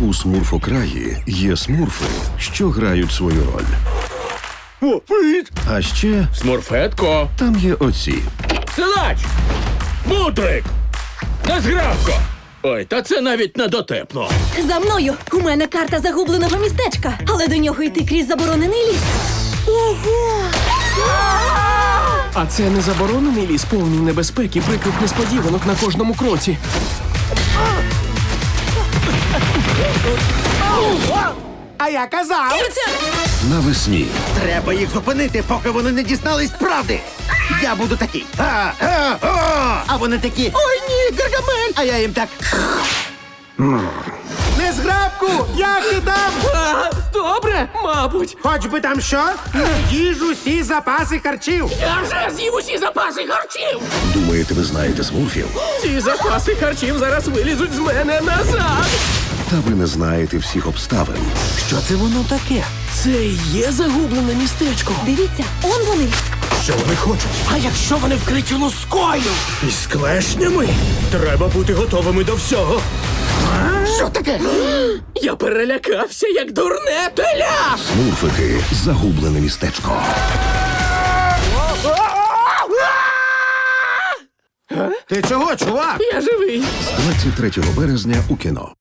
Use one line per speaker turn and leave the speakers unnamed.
У смурфокраї є смурфи, що грають свою роль.
О, привіт!
А ще
Смурфетко!
там є оці.
Силач! Мудрик! Незграбко! Ой, та це навіть не дотепно.
За мною! У мене карта загубленого містечка, але до нього йти крізь заборонений ліс. Ого!
А це не заборонений ліс, повний небезпеки, прикрих несподіванок на кожному кроці.
А я казав,
Навесні
треба їх зупинити, поки вони не дізнались правди. Я буду такий. А, а, а, а вони такі. Ой ні, Гаргамель! А я їм так. Не зграбку! Я кидам!
А, мабуть.
Хоч би там що, їж усі запаси харчів.
Я вже з'їв усі запаси харчів.
думаєте, ви знаєте смурфів?
Ці запаси харчів зараз вилізуть з мене назад.
Та ви не знаєте всіх обставин.
Що це воно таке?
Це і є загублене містечко.
Дивіться, он вони.
Що вони хочуть?
А якщо вони вкриті лускою?
Із клешнями? Треба бути готовими до всього.
Що таке?
Я перелякався, як дурне теля.
Смурфики загублене містечко.
Ти чого, чувак?
Я живий.
З 23 березня у кіно.